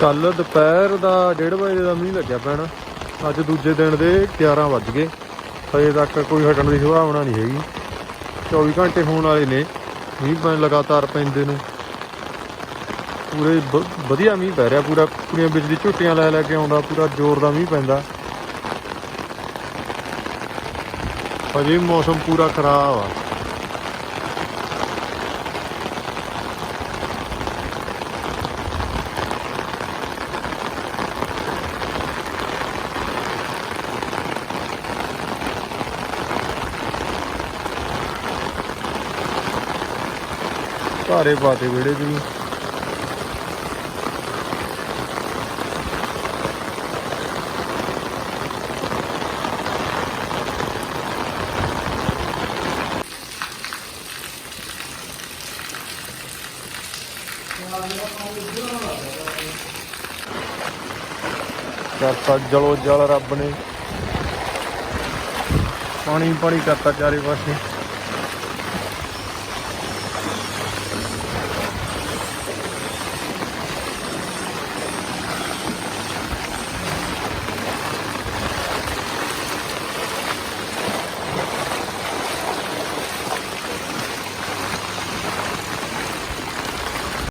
ਕੱਲ ਦੁਪਹਿਰ ਦਾ 1:30 ਵਜੇ ਦਾ ਮੀਂਹ ਲੱਗਿਆ ਪੈਣਾ ਅੱਜ ਦੂਜੇ ਦਿਨ ਦੇ 11 ਵੱਜ ਗਏ। ਹਜੇ ਤੱਕ ਕੋਈ ਹਟਣ ਦੀ ਸੰਭਾਵਨਾ ਨਹੀਂ ਹੈਗੀ। 24 ਘੰਟੇ ਹੋਣ ਵਾਲੇ ਨੇ। ਮੀਂਹ ਪੈਣ ਲਗਾਤਾਰ ਪੈਂਦੇ ਨੇ। ਪੂਰੇ ਵ- ਵਧੀਆ ਮੀਂਹ ਪੈ ਰਿਹਾ। ਪੂਰਾ ਪੂਰੀਆਂ ਬਿਜਲੀ ਝੁੱਟੀਆਂ ਲੈ ਲੈ ਕੇ ਆਉਂਦਾ। ਪੂਰਾ ਜ਼ੋਰ ਦਾ ਮੀਂਹ ਪੈਂਦਾ। ਹਜੇ ਵੀ ਮੌਸਮ ਪੂਰਾ ਖਰਾਬ ਆ। ਧਾਰੇ ਪਾਤੇ ਵਿਹੜੇ 'ਚ ਕਰਤਾ ਜਲੋ ਜਲ ਰੱਬ ਨੇ। ਪਾਣੀ ਪਾਣੀ ਕਰਤਾ ਚਾਰੇ ਪਾਸੇ।